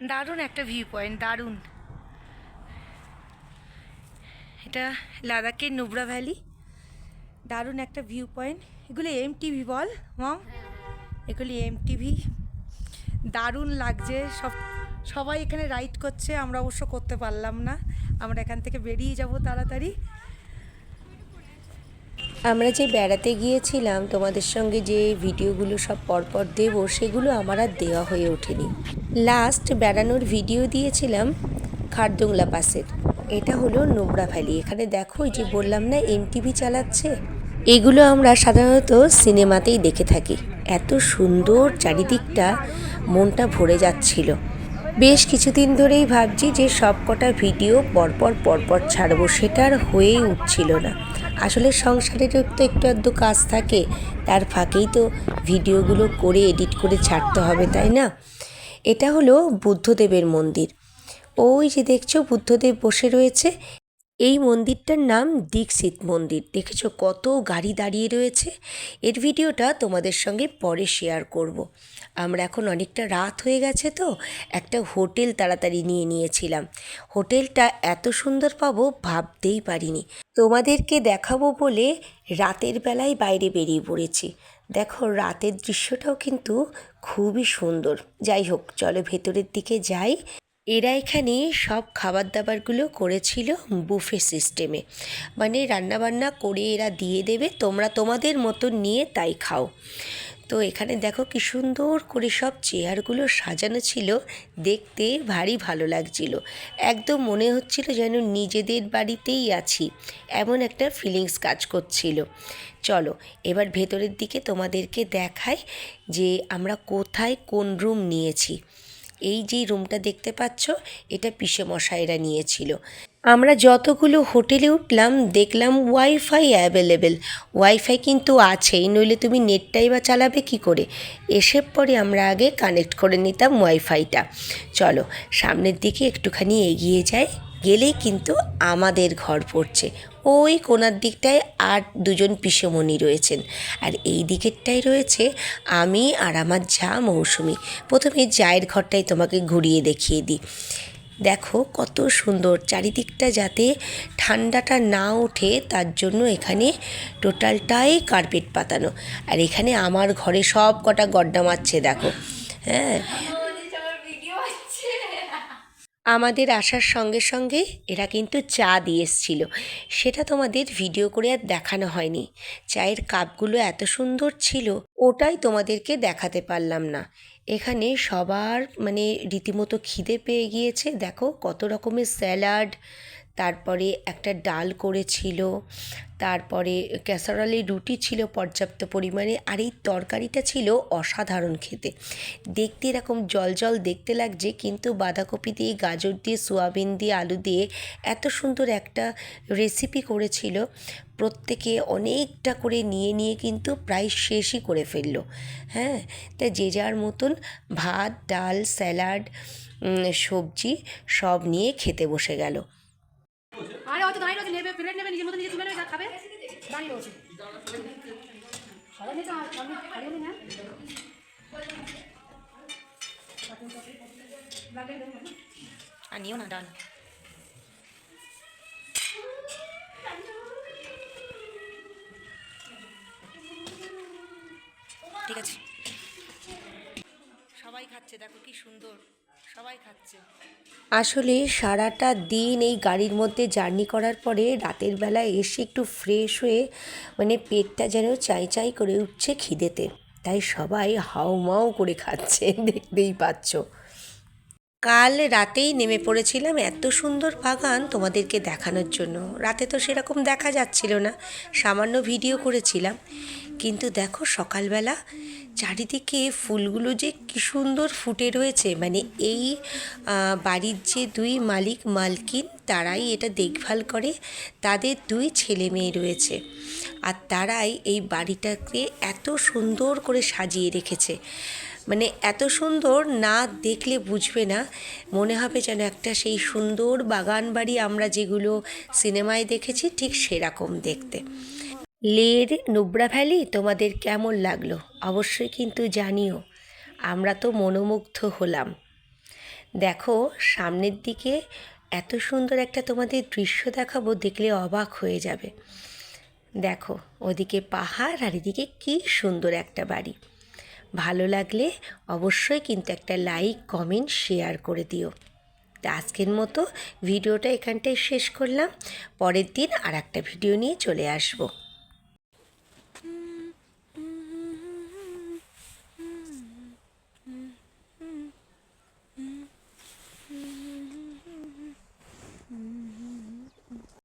দারুণ একটা view point দারুণ। এটা লাদাখের নুবরা ভ্যালি। দারুণ একটা ভিউ পয়েন্ট এগুলো এম টিভি বল মম? এগুলি এম টিভি দারুণ লাগছে সব সবাই এখানে রাইড করছে আমরা অবশ্য করতে পারলাম না। আমরা এখান থেকে বেরিয়ে যাব তাড়াতাড়ি। আমরা যে বেড়াতে গিয়েছিলাম, তোমাদের সঙ্গে যে ভিডিওগুলো সব পরপর দেবো, সেগুলো আমার আর দেওয়া হয়ে ওঠেনি। লাস্ট বেড়ানোর ভিডিও দিয়েছিলাম খারদুংলা পাসের। এটা হলো নোবরা ভ্যালি। এখানে দেখো যে বললাম না এমটিভি চালাচ্ছে। এগুলো আমরা সাধারণত সিনেমাতেই দেখে থাকি। এত সুন্দর চারিদিকটা, মনটা ভরে যাচ্ছিল। বেশ কিছুদিন ধরেই ভাবছি যে সব কটা ভিডিও পরপর পরপর ছাড়বো, সেটা আর হয়েই উঠছিল না। আসলে সংসারেরও তো একটু আধটু কাজ থাকে, তার ফাঁকেই তো ভিডিওগুলো করে এডিট করে ছাড়তে হবে, তাই না? এটা হলো বুদ্ধদেবের মন্দির। ওই যে দেখছ, বুদ্ধদেব বসে রয়েছে। এই মন্দিরটার নাম দীক্ষিত মন্দির। দেখেছ কত গাড়ি দাঁড়িয়ে রয়েছে? এর ভিডিওটা তোমাদের সঙ্গে পরে শেয়ার করব। আমরা এখন অনেকটা রাত হয়ে গেছে তো, একটা হোটেল তাড়াতাড়ি নিয়ে নিয়েছিলাম। হোটেলটা এত সুন্দর পাবো ভাবতেই পারিনি। তোমাদেরকে দেখাবো বলে রাতের বেলায় বাইরে বেরিয়ে পড়েছি। দেখো, রাতের দৃশ্যটাও কিন্তু খুবই সুন্দর। যাই হোক, চলো ভেতরের দিকে যাই। এরা এখানে সব খাবার দাবারগুলো করেছিল বুফে সিস্টেমে। মানে রান্নাবান্না করে এরা দিয়ে দেবে, তোমরা তোমাদের মতো নিয়ে তাই খাও। তো এখানে দেখো কি সুন্দর করে সব চেয়ারগুলো সাজানো ছিল। দেখতে ভারী ভালো লাগছিল। একদম মনে হচ্ছিল যেন নিজেদের বাড়িতেই আছি। এমন একটা ফিলিংস কাজ করছিল। চলো, এবার ভেতরের দিকে তোমাদেরকে দেখাই যে আমরা কোথায় কোন রুম নিয়েছি। এই যে রুমটা দেখতে পাচ্ছ, এটা পিসে মশাইরা নিয়েছিল। আমরা যতগুলো হোটেলে উঠলাম, দেখলাম ওয়াইফাই অ্যাভেলেবেল ওয়াইফাই কিন্তু আছেই, নইলে তুমি নেটটাই বা চালাবে কি করে? এসে পরে আমরা আগে কানেক্ট করে নিতাম ওয়াইফাইটা চলো, সামনের দিকে একটুখানি এগিয়ে যাই, গেলেই কিন্তু আমাদের ঘর পড়ছে। ওই কোনার দিকটায় আর দুজন পিসেমণি রয়েছেন। আর এই দিকেরটাই রয়েছে আমি আর আমার যা মৌসুমি। প্রথমে জায়ের ঘরটাই তোমাকে ঘুরিয়ে দেখিয়ে দিই। দেখো কত সুন্দর চারিদিকটা যাতে ঠান্ডাটা না ওঠে, তার জন্য এখানে টোটালটাই কার্পেট পাতানো। আর এখানে আমার ঘরে সব কটা গড্ডা মারছে, দেখো। হ্যাঁ। আমাদের আসার সঙ্গে সঙ্গে এরা কিন্তু চা দিয়ে এসছিল। সেটা তোমাদের ভিডিও করে আর দেখানো হয়নি। চায়ের কাপগুলো এত সুন্দর ছিল, ওটাই তোমাদেরকে দেখাতে পারলাম না। এখানে সবার মানে রীতিমতো খিদে পেয়ে গিয়েছে। দেখো কত রকমের স্যালাড তারপরে একটা ডাল করেছিল, তারপরে ক্যাসারলে রুটি ছিল পর্যাপ্ত পরিমাণে, আর এই তরকারিটা ছিল অসাধারণ খেতে। দেখতে এরকম জল জল দেখতে লাগছে, কিন্তু বাঁধাকপি দিয়ে, গাজর দিয়ে, সোয়াবিন দিয়ে, আলু দিয়ে এত সুন্দর একটা রেসিপি করেছিল। প্রত্যেকে অনেকটা করে নিয়ে নিয়ে কিন্তু প্রায় শেষই করে ফেলল। হ্যাঁ তা যে যার মতন ভাত, ডাল, স্যালাড সবজি সব নিয়ে খেতে বসে গেল। আরে হয়তো দাঁড়িয়ে রয়েছে, নেবে প্লেট নেবে, নিজের মতো নিজে তুলে নেবে, যা খাবে। দাঁড়িয়ে রয়েছে। সবাই খাইয়ে না আর নিও না ডাল ঠিক আছে। সবাই খাচ্ছে, দেখো কি সুন্দর। আসলে সারাটা দিন এই গাড়ির মধ্যে জার্নি করার পরে রাতের বেলায় এসে একটু ফ্রেশ হয়ে মানে পেটটা যেন চাই চাই করে উঠছে খিদেতে। তাই সবাই হাউমাউ করে খাচ্ছে, দেখতেই পাচ্ছ। কাল রাতেই নেমে পড়েছিলাম এত সুন্দর বাগান তোমাদেরকে দেখানোর জন্য। রাতে তো সেরকম দেখা যাচ্ছিল না, সামান্য ভিডিও করেছিলাম। কিন্তু দেখো সকালবেলা চারিদিকে ফুলগুলো যে কী সুন্দর ফুটে রয়েছে মানে এই বাড়ির যে দুই মালিক মালকিন, তারাই এটা দেখভাল করে, তাদের দুই ছেলে মেয়ে রয়েছে। আর তারাই এই বাড়িটাকে এত সুন্দর করে সাজিয়ে রেখেছে। মানে এত সুন্দর না দেখলে বুঝবে না। মনে হবে যেন একটা সেই সুন্দর বাগান বাড়ি আমরা যেগুলো সিনেমায় দেখেছি ঠিক সেরকম দেখতে। লের নুব্রা ভ্যালি, তোমাদের কেমন লাগল? অবশ্যই কিন্তু জানিও। আমরা তো মনোমুগ্ধ হলাম। দেখো, সামনের দিকে এত সুন্দর একটা তোমাদের দৃশ্য দেখাবো, দেখলে অবাক হয়ে যাবে। দেখো, ওদিকে পাহাড় আর এদিকে কী সুন্দর একটা বাড়ি। ভালো লাগলে অবশ্যই কিন্তু একটা লাইক কমেন্ট শেয়ার করে দিও। তা আজকের মতো ভিডিওটা এখানটায় শেষ করলাম। পরের দিন আর একটা ভিডিও নিয়ে চলে আসব।